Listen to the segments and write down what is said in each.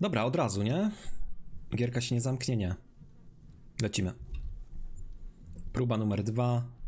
Dobra, od razu, nie? Gierka się nie zamknie, nie. Lecimy. Próba numer dwa.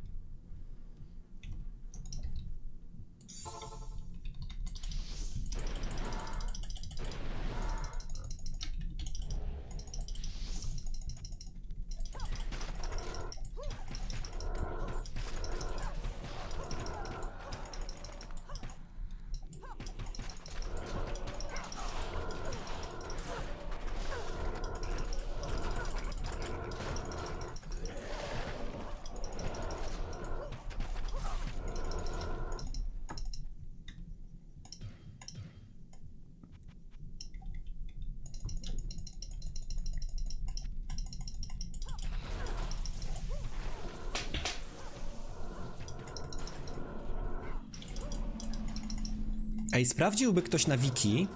Ej, sprawdziłby ktoś na wiki,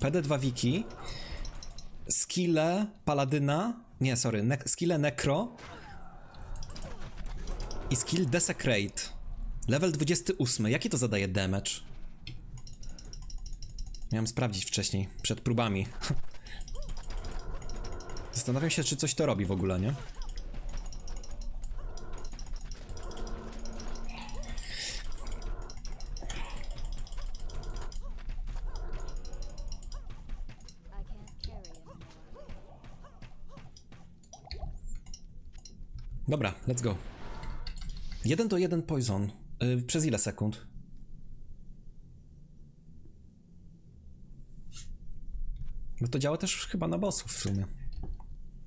PD2 wiki, skille paladyna, nie, sorry, ne skille necro i skill desecrate. Level 28. Jaki to zadaje damage? Miałem sprawdzić wcześniej, przed próbami. Zastanawiam się, czy coś to robi w ogóle, nie? Let's go. 1 do 1 poison. Yy, przez ile sekund? Bo to działa też chyba na bossów w sumie.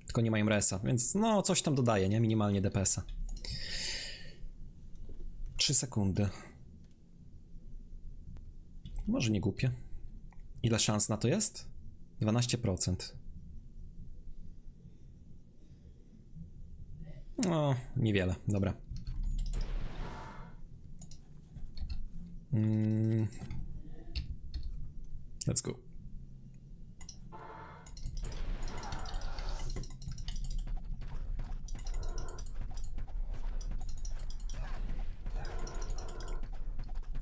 Tylko nie mają resa, więc no coś tam dodaje, nie? Minimalnie DPS-a. 3 sekundy. Może nie głupie. Ile szans na to jest? 12%. No, niewiele, dobra. Mm. Let's go.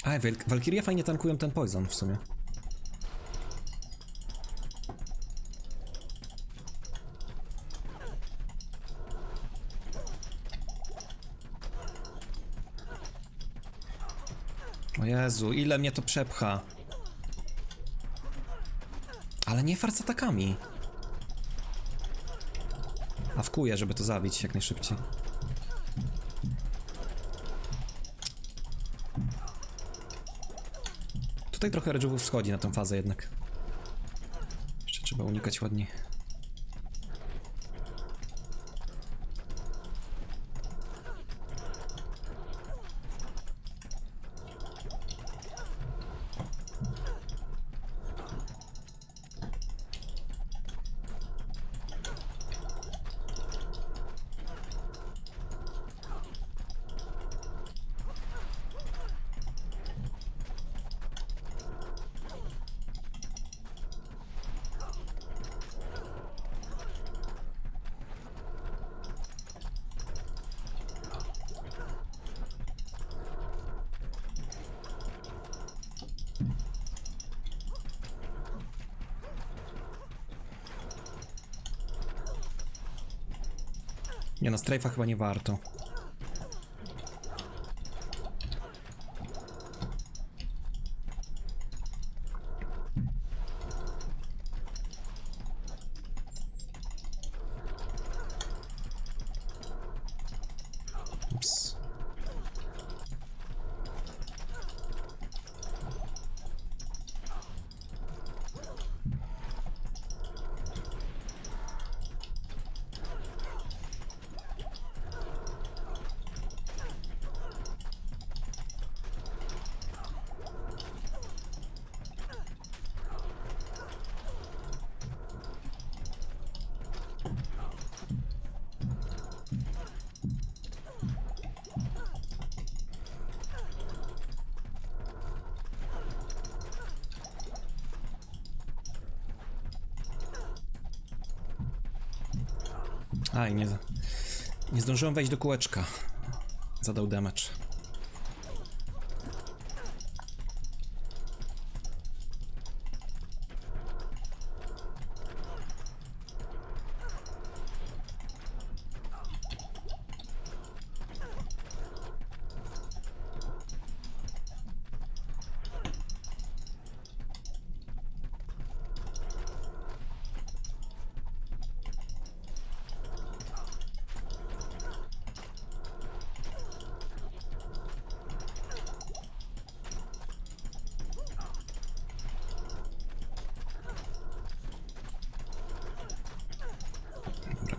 A, Wal- Walkirie fajnie tankują ten poison w sumie. Jezu, ile mnie to przepcha. Ale nie fart z atakami. A wkuję, żeby to zabić jak najszybciej. Tutaj trochę redżówów schodzi na tę fazę jednak. Jeszcze trzeba unikać ładnie. Nie no, strajfa chyba nie warto. Aj, nie, nie zdążyłem wejść do kółeczka. Zadał damage.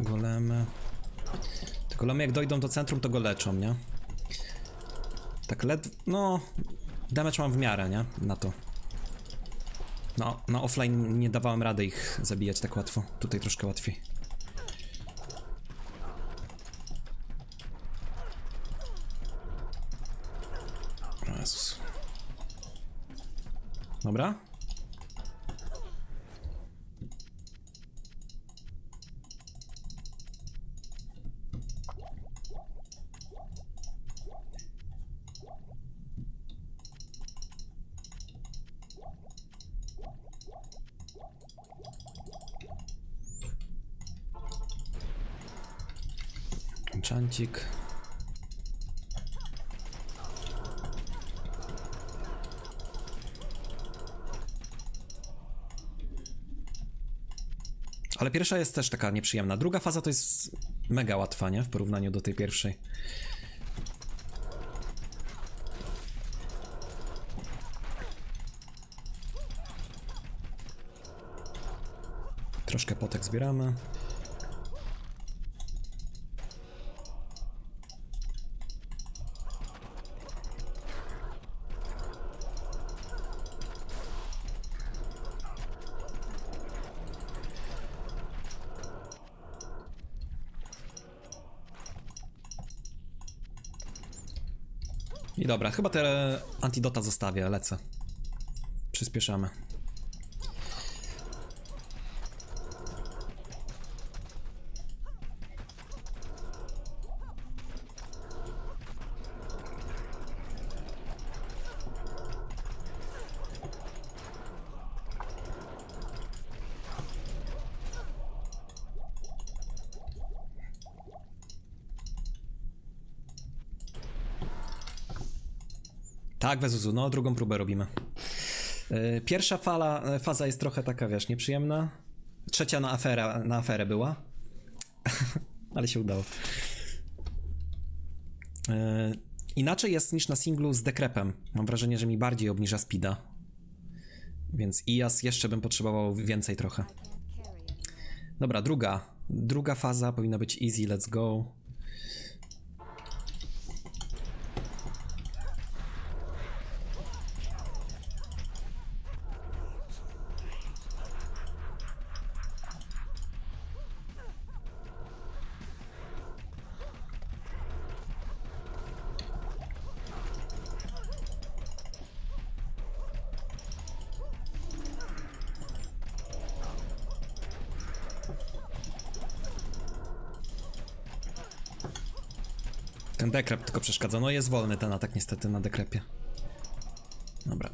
Golemy. Te golemy jak dojdą do centrum, to go leczą, nie? Tak led... no... Damage mam w miarę, nie? Na to. No, na offline nie dawałem rady ich zabijać tak łatwo. Tutaj troszkę łatwiej. Jezus. Dobra. Enchantik. Ale pierwsza jest też taka nieprzyjemna. Druga faza to jest mega łatwa, nie? W porównaniu do tej pierwszej. Troszkę potek zbieramy. Dobra, chyba te antidota zostawię, lecę. Przyspieszamy. Tak, Wezuzu, no drugą próbę robimy. Yy, Pierwsza fala, e, faza jest trochę taka, wiesz, nieprzyjemna. Trzecia na, afera, na aferę była. Ale się udało. Yy, Inaczej jest niż na singlu z dekrepem. Mam wrażenie, że mi bardziej obniża speeda. Więc IAS jeszcze bym potrzebował więcej trochę. Dobra, druga. Druga faza powinna być easy, let's go. Ten dekrep tylko przeszkadza. No jest wolny ten atak niestety na dekrepie. Dobra.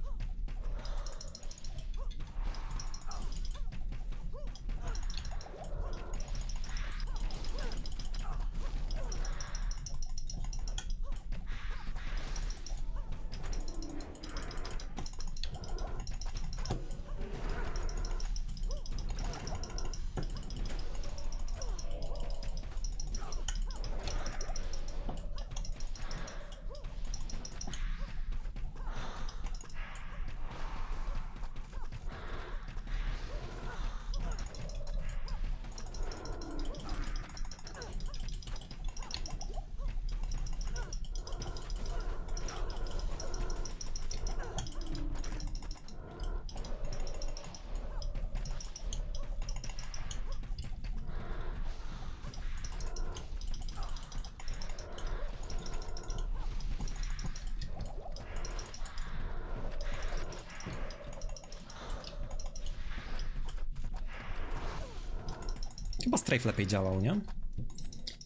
Chyba Strafe lepiej działał, nie?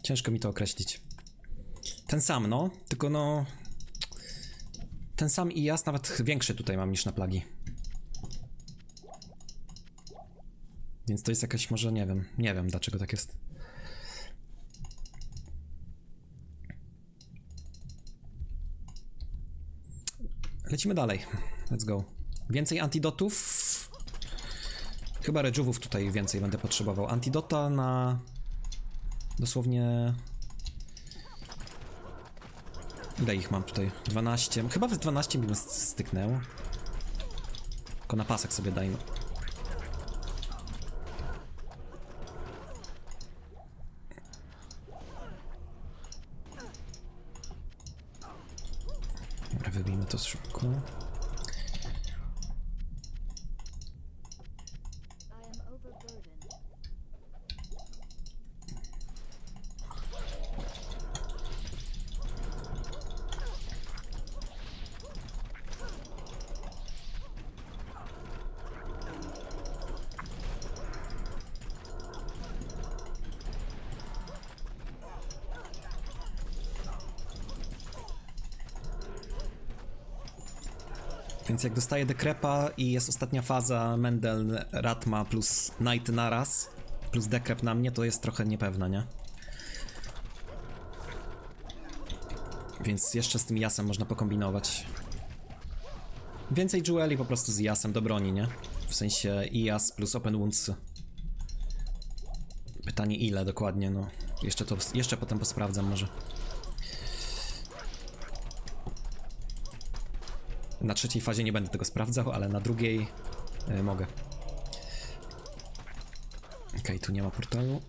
Ciężko mi to określić. Ten sam, no, tylko no. Ten sam i jas nawet większy tutaj mam niż na plagi. Więc to jest jakaś może, nie wiem, nie wiem dlaczego tak jest. Lecimy dalej. Let's go. Więcej antidotów. Chyba rejuwów tutaj więcej będę potrzebował. Antidota na... Dosłownie... Ile ich mam tutaj? 12. Chyba w 12 bym styknęł. Tylko na pasek sobie dajmy. Dobra, wybijmy to szybko. Więc jak dostaję dekrepa i jest ostatnia faza Mendel, Ratma plus Knight naraz, plus dekrep na mnie, to jest trochę niepewna, nie? Więc jeszcze z tym jasem można pokombinować. Więcej jeweli po prostu z jasem do broni, nie? W sensie i jas plus open wounds. Pytanie ile dokładnie, no. Jeszcze to, jeszcze potem posprawdzam może. Na trzeciej fazie nie będę tego sprawdzał, ale na drugiej y, mogę. Okej, tu nie ma portalu.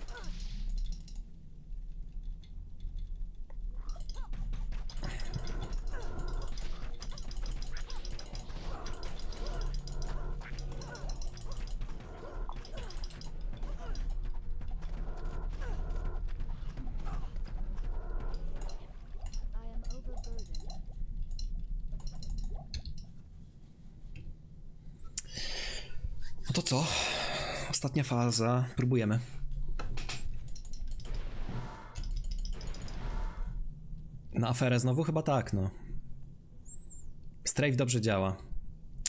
I am overburdened. No to co? Ostatnia faza. Próbujemy. Na aferę znowu chyba tak, no. Strafe dobrze działa.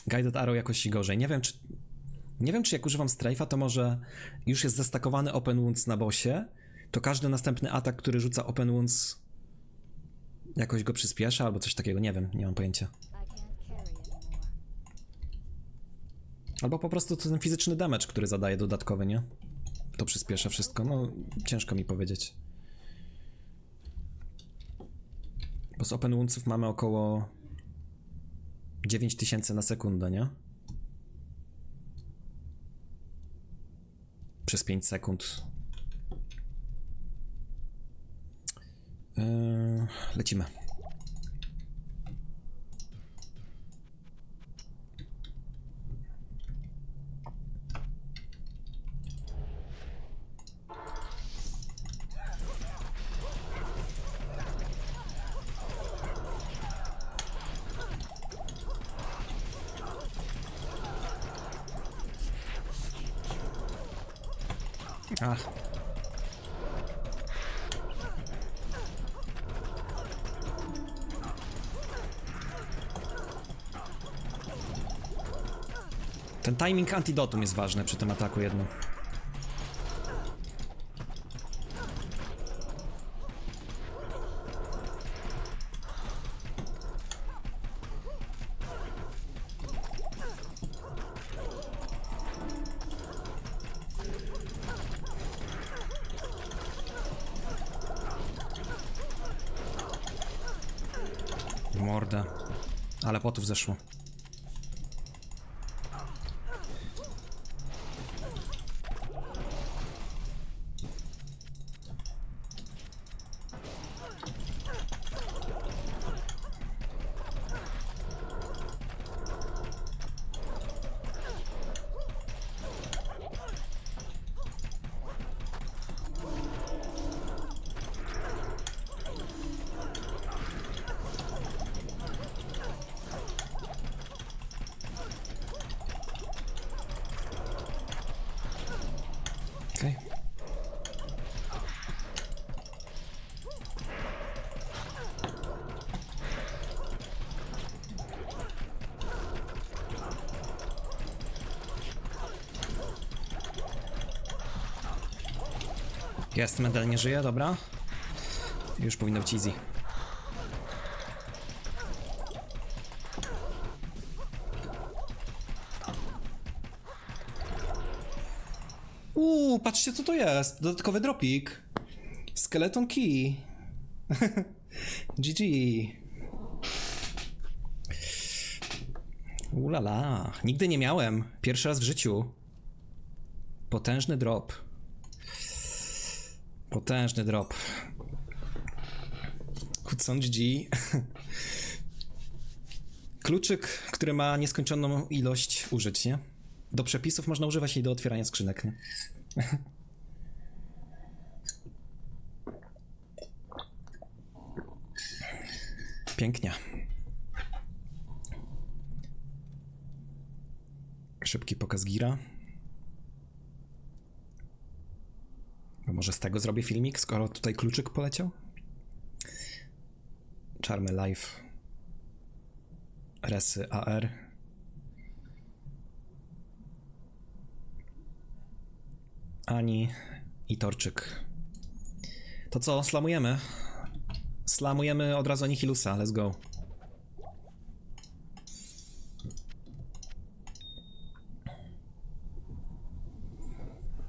Guided Arrow jakoś gorzej. Nie wiem, czy... Nie wiem, czy jak używam Strafe'a, to może już jest zestakowany Open Wounds na bossie, to każdy następny atak, który rzuca Open Wounds jakoś go przyspiesza, albo coś takiego. Nie wiem, nie mam pojęcia. Albo po prostu to ten fizyczny damage, który zadaje dodatkowy, nie? To przyspiesza wszystko. No, ciężko mi powiedzieć. Bo z open woundsów mamy około 9000 na sekundę, nie? Przez 5 sekund. Yy, lecimy. Ach. Ten timing antidotum jest ważny przy tym ataku jednym. Mordę. Ale potów zeszło. Okej. Jest, medal nie żyje, dobra. Już powinno być easy. Uuu, patrzcie co to jest. Dodatkowy dropik. Skeleton key. GG. Ulala. Nigdy nie miałem. Pierwszy raz w życiu. Potężny drop. Potężny drop. Hudson. Kluczyk, który ma nieskończoną ilość użyć, nie? Do przepisów można używać i do otwierania skrzynek, nie? Pięknie. Szybki pokaz gira. Może z tego zrobię filmik, skoro tutaj kluczyk poleciał? Charmy Live. Resy AR. Ani i Torczyk. To co, slamujemy? Slamujemy od razu Anihilusa, let's go.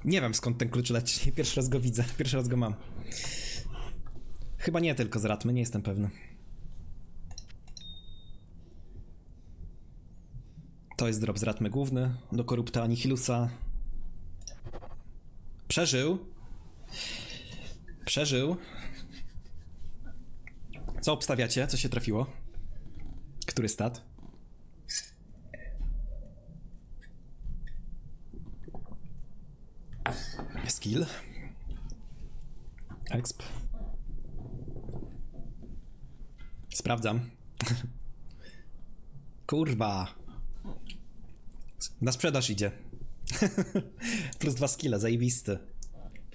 Nie wiem skąd ten klucz leci. Pierwszy raz go widzę, pierwszy raz go mam. Chyba nie tylko z Ratmy, nie jestem pewny. To jest drop z Ratmy główny. Do korupta Anihilusa. Przeżył. Przeżył. Co obstawiacie? Co się trafiło? Który stat? Skill. Exp. Sprawdzam. Kurwa. Na sprzedaż idzie. Plus dwa skille, zajebisty.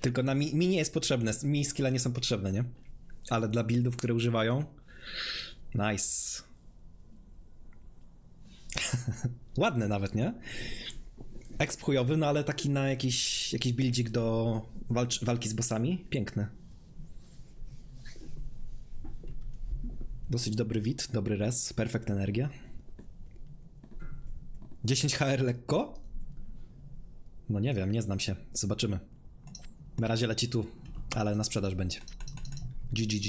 Tylko na mi, mi nie jest potrzebne. Mi skille nie są potrzebne, nie? Ale dla buildów, które używają. Nice. Ładny nawet, nie? Exp chujowy, no ale taki na jakiś, jakiś buildzik do walcz, walki z bossami. Piękny. Dosyć dobry wid, dobry res, perfekt energia. 10 HR lekko? No nie wiem, nie znam się. Zobaczymy. Na razie leci tu, ale na sprzedaż będzie. GGG.